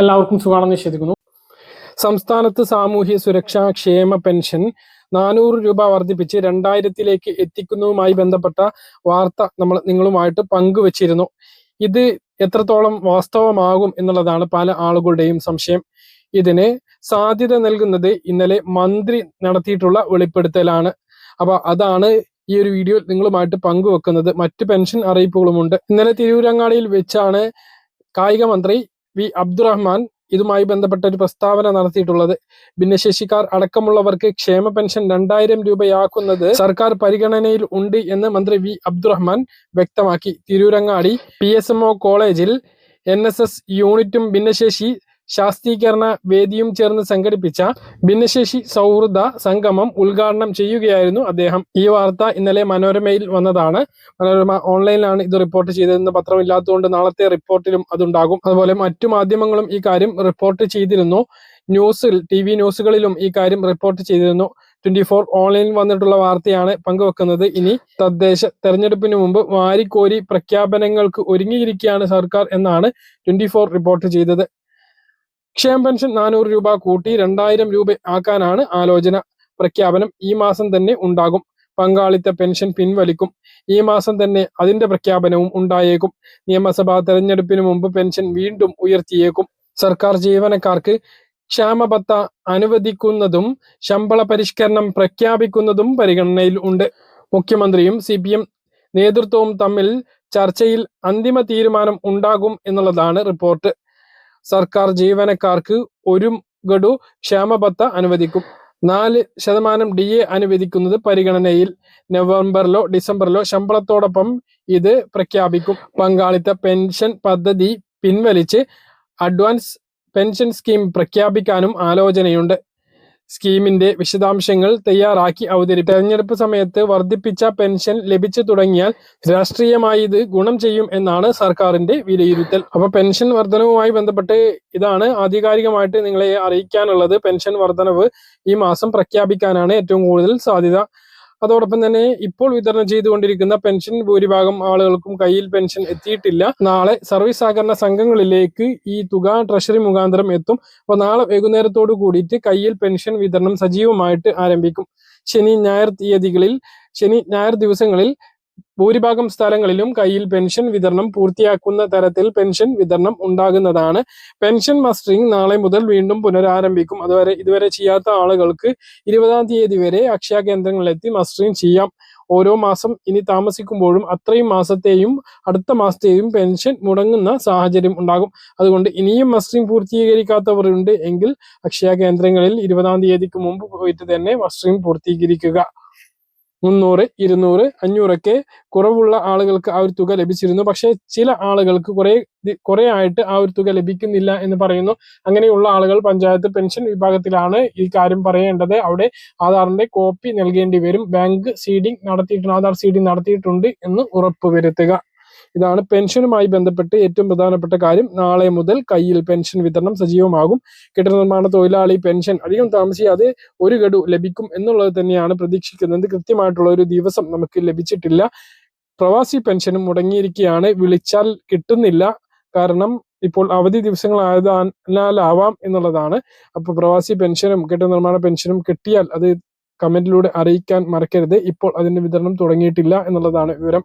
എല്ലാവർക്കും സുഖമാണെന്ന് വിശ്വസിക്കുന്നു. സംസ്ഥാനത്ത് സാമൂഹ്യ സുരക്ഷാ ക്ഷേമ പെൻഷൻ നാനൂറ് രൂപ വർദ്ധിപ്പിച്ച് രണ്ടായിരത്തിലേക്ക് എത്തിക്കുന്നതുമായി ബന്ധപ്പെട്ട വാർത്ത നമ്മൾ നിങ്ങളുമായിട്ട് പങ്കുവച്ചിരുന്നു. ഇത് എത്രത്തോളം വാസ്തവമാകും എന്നുള്ളതാണ് പല ആളുകളുടെയും സംശയം. ഇതിന് സാധ്യത നൽകുന്നത് ഇന്നലെ മന്ത്രി നടത്തിയിട്ടുള്ള വെളിപ്പെടുത്തലാണ്. അപ്പൊ അതാണ് ഈ ഒരു വീഡിയോ നിങ്ങളുമായിട്ട് പങ്കുവെക്കുന്നത്. മറ്റ് പെൻഷൻ അറിയിപ്പുകളുമുണ്ട്. ഇന്നലെ തിരൂരങ്ങാടിയിൽ വെച്ചാണ് കായിക മന്ത്രി വി അബ്ദുറഹ്മാൻ ഇതുമായി ബന്ധപ്പെട്ട ഒരു പ്രസ്താവന നടത്തിയിട്ടുള്ളത്. ഭിന്നശേഷിക്കാർ അടക്കമുള്ളവർക്ക് ക്ഷേമ പെൻഷൻ രണ്ടായിരം രൂപയാക്കുന്നത് സർക്കാർ പരിഗണനയിൽ ഉണ്ട് എന്ന് മന്ത്രി വി അബ്ദുറഹ്മാൻ വ്യക്തമാക്കി. തിരൂരങ്ങാടി പി കോളേജിൽ എൻ യൂണിറ്റും ഭിന്നശേഷി ശാസ്ത്രീകരണ വേദിയും ചേർന്ന് സംഘടിപ്പിച്ച ഭിന്നശേഷി സൗഹൃദ സംഗമം ഉദ്ഘാടനം ചെയ്യുകയായിരുന്നു അദ്ദേഹം. ഈ വാർത്ത ഇന്നലെ മനോരമയിൽ വന്നതാണ്. മനോരമ ഓൺലൈനിലാണ് ഇത് റിപ്പോർട്ട് ചെയ്തതെന്ന് പത്രമില്ലാത്തതുകൊണ്ട് നാളത്തെ റിപ്പോർട്ടിലും അതുണ്ടാകും. അതുപോലെ മറ്റു മാധ്യമങ്ങളും ഈ കാര്യം റിപ്പോർട്ട് ചെയ്തിരുന്നു. ന്യൂസിൽ ടി വി ന്യൂസുകളിലും ഈ കാര്യം റിപ്പോർട്ട് ചെയ്തിരുന്നു. ട്വന്റി ഫോർ ഓൺലൈനിൽ വന്നിട്ടുള്ള വാർത്തയാണ് പങ്കുവെക്കുന്നത്. ഇനി തദ്ദേശ തെരഞ്ഞെടുപ്പിന് മുമ്പ് വാരിക്കോരി പ്രഖ്യാപനങ്ങൾക്ക് ഒരുങ്ങിയിരിക്കുകയാണ് സർക്കാർ എന്നാണ് ട്വന്റി ഫോർ റിപ്പോർട്ട് ചെയ്തത്. ക്ഷേമ പെൻഷൻ നാനൂറ് രൂപ കൂട്ടി രണ്ടായിരം രൂപ ആക്കാനാണ് ആലോചന. പ്രഖ്യാപനം ഈ മാസം തന്നെ ഉണ്ടാകും. പങ്കാളിത്ത പെൻഷൻ പിൻവലിക്കും. ഈ മാസം തന്നെ അതിന്റെ പ്രഖ്യാപനവും ഉണ്ടായേക്കും. നിയമസഭാ തെരഞ്ഞെടുപ്പിന് മുമ്പ് പെൻഷൻ വീണ്ടും ഉയർത്തിയേക്കും. സർക്കാർ ജീവനക്കാർക്ക് ക്ഷാമബത്ത അനുവദിക്കുന്നതും ശമ്പള പരിഷ്കരണം പ്രഖ്യാപിക്കുന്നതും പരിഗണനയിൽ ഉണ്ട്. മുഖ്യമന്ത്രിയും സി പി എം നേതൃത്വവും തമ്മിൽ ചർച്ചയിൽ അന്തിമ തീരുമാനം ഉണ്ടാകും എന്നുള്ളതാണ് റിപ്പോർട്ട്. സർക്കാർ ജീവനക്കാർക്ക് ഒരു ഗഡു ക്ഷേമബത്ത അനുവദിക്കും. നാല് ശതമാനം ഡി എ അനുവദിക്കുന്നത് പരിഗണനയിൽ നവംബറിലോ ഡിസംബറിലോ ശമ്പളത്തോടൊപ്പം ഇത് പ്രഖ്യാപിക്കും. പങ്കാളിത്ത പെൻഷൻ പദ്ധതി പിൻവലിച്ച് അഡ്വാൻസ് പെൻഷൻ സ്കീം പ്രഖ്യാപിക്കാനും ആലോചനയുണ്ട്. സ്കീമിന്റെ വിശദാംശങ്ങൾ തയ്യാറാക്കി അവതരിപ്പിക്കും തെരഞ്ഞെടുപ്പ് സമയത്ത് വർദ്ധിപ്പിച്ച പെൻഷൻ ലഭിച്ചു തുടങ്ങിയാൽ രാഷ്ട്രീയമായി ഇത് ഗുണം ചെയ്യും എന്നാണ് സർക്കാരിന്റെ വിലയിരുത്തൽ. അപ്പൊ പെൻഷൻ വർധനവുമായി ബന്ധപ്പെട്ട് ഇതാണ് ആധികാരികമായിട്ട് നിങ്ങളെ അറിയിക്കാനുള്ളത്. പെൻഷൻ വർധനവ് ഈ മാസം പ്രഖ്യാപിക്കാനാണ് ഏറ്റവും കൂടുതൽ സാധ്യത. അതോടൊപ്പം തന്നെ ഇപ്പോൾ വിതരണം ചെയ്തുകൊണ്ടിരിക്കുന്ന പെൻഷൻ ഭൂരിഭാഗം ആളുകൾക്കും കയ്യിൽ പെൻഷൻ എത്തിയിട്ടില്ല. നാളെ സർവീസ് സഹകരണ സംഘങ്ങളിലേക്ക് ഈ തുക ട്രഷറി മുഖാന്തരം എത്തും. അപ്പോൾ നാളെ വൈകുന്നേരത്തോടു കൂടിയിട്ട് കയ്യിൽ പെൻഷൻ വിതരണം സജീവമായിട്ട് ആരംഭിക്കും. ശനി ഞായർ തീയതികളിൽ ശനി ഞായർ ദിവസങ്ങളിൽ ഭൂരിഭാഗം സ്ഥലങ്ങളിലും കയ്യിൽ പെൻഷൻ വിതരണം പൂർത്തിയാക്കുന്ന തരത്തിൽ പെൻഷൻ വിതരണം ഉണ്ടാകുന്നതാണ്. പെൻഷൻ മസ്റ്ററിംഗ് നാളെ മുതൽ വീണ്ടും പുനരാരംഭിക്കും. അതുവരെ ഇതുവരെ ചെയ്യാത്ത ആളുകൾക്ക് ഇരുപതാം തീയതി വരെ അക്ഷയ കേന്ദ്രങ്ങളിലെത്തി മസ്റ്ററിംഗ് ചെയ്യാം. ഓരോ മാസം ഇനി താമസിക്കുമ്പോഴും അത്രയും മാസത്തെയും അടുത്ത മാസത്തെയും പെൻഷൻ മുടങ്ങുന്ന സാഹചര്യം ഉണ്ടാകും. അതുകൊണ്ട് ഇനിയും മസ്റ്ററിംഗ് പൂർത്തീകരിക്കാത്തവരുണ്ട് എങ്കിൽ അക്ഷയ കേന്ദ്രങ്ങളിൽ ഇരുപതാം തീയതിക്ക് മുമ്പ് പോയിട്ട് തന്നെ മസ്റ്ററിംഗ് പൂർത്തീകരിക്കുക. മുന്നൂറ് ഇരുന്നൂറ് അഞ്ഞൂറൊക്കെ കുറവുള്ള ആളുകൾക്ക് ആ ഒരു തുക ലഭിച്ചിരുന്നു. പക്ഷേ ചില ആളുകൾക്ക് കുറെ കുറെ ആയിട്ട് ആ ഒരു തുക ലഭിക്കുന്നില്ല എന്ന് പറയുന്നു. അങ്ങനെയുള്ള ആളുകൾ പഞ്ചായത്ത് പെൻഷൻ വിഭാഗത്തിലാണ് ഈ കാര്യം പറയേണ്ടത്. അവിടെ ആധാറിന്റെ കോപ്പി നൽകേണ്ടി വരും. ബാങ്ക് സീഡിംഗ് നടത്തിയിട്ടുണ്ട് ആധാർ സീഡിംഗ് നടത്തിയിട്ടുണ്ട് എന്ന് ഉറപ്പുവരുത്തുക. ഇതാണ് പെൻഷനുമായി ബന്ധപ്പെട്ട് ഏറ്റവും പ്രധാനപ്പെട്ട കാര്യം. നാളെ മുതൽ കയ്യിൽ പെൻഷൻ വിതരണം സജീവമാകും. കെട്ടിട നിർമ്മാണ തൊഴിലാളി പെൻഷൻ അധികം താമസിയാതെ ഒരു ഗഡു ലഭിക്കും എന്നുള്ളത് തന്നെയാണ് പ്രതീക്ഷിക്കുന്നത്. കൃത്യമായിട്ടുള്ള ഒരു ദിവസം നമുക്ക് ലഭിച്ചിട്ടില്ല. പ്രവാസി പെൻഷനും മുടങ്ങിയിരിക്കുകയാണ്. വിളിച്ചാൽ കിട്ടുന്നില്ല. കാരണം ഇപ്പോൾ അവധി ദിവസങ്ങളായതിനാലാവാം എന്നുള്ളതാണ്. അപ്പോൾ പ്രവാസി പെൻഷനും കെട്ടിട നിർമ്മാണ പെൻഷനും കിട്ടിയാൽ അത് കമന്റിലൂടെ അറിയിക്കാൻ മറക്കരുത്. ഇപ്പോൾ അതിന്റെ വിതരണം തുടങ്ങിയിട്ടില്ല എന്നുള്ളതാണ് വിവരം.